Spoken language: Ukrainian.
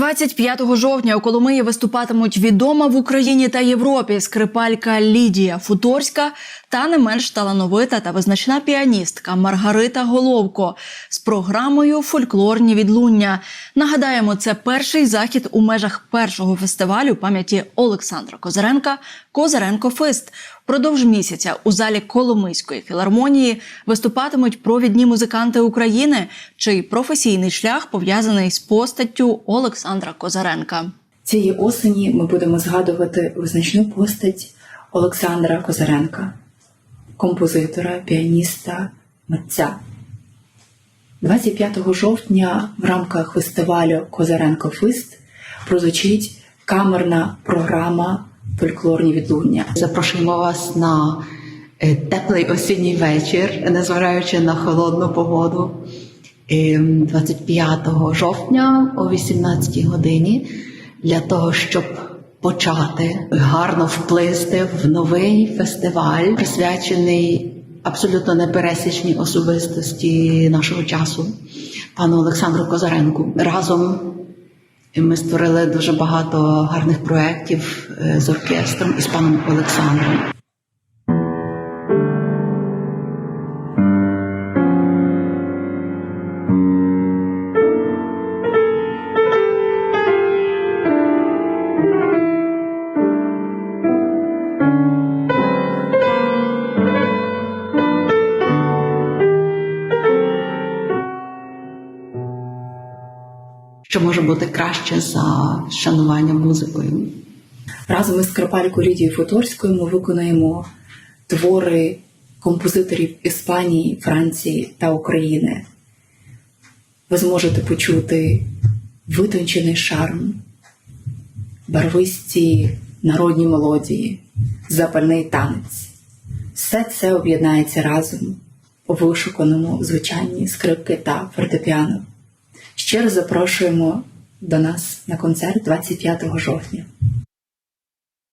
25 жовтня у Коломиї виступатимуть відома в Україні та Європі скрипалька Лідія Футорська та не менш талановита та визначна піаністка Маргарита Головко з програмою Фольклорні відлуння. Нагадаємо, це перший захід у межах першого фестивалю пам'яті Олександра Козаренка Козаренко Фест. Впродовж місяця у залі Коломийської філармонії виступатимуть провідні музиканти України, чий професійний шлях пов'язаний з постаттю Олександра Козаренка. Цієї осені ми будемо згадувати визначну постать Олександра Козаренка, композитора, піаніста, митця. 25 жовтня в рамках фестивалю Козаренко Фест прозвучить камерна програма Фольклорні відлуння. Запрошуємо вас на е, теплий осінній вечір, незважаючи на холодну погоду. Е, 25 жовтня о 18 годині для того, щоб почати гарно вплисти в новий фестиваль, присвячений абсолютно непересічній особистості нашого часу, пану Олександру Козаренку. Разом ми створили дуже багато гарних проєктів е, з оркестром і з паном Олександром. Що може бути краще за шанування музикою? Разом із скрипалькою Лідією Футорською ми виконуємо твори композиторів Іспанії, Франції та України. Ви зможете почути витончений шарм, барвисті народні мелодії, запальний танець. Все це об'єднається разом у вишуканому звучанні скрипки та фортепіано. Ще раз запрошуємо до нас на концерт 25 жовтня.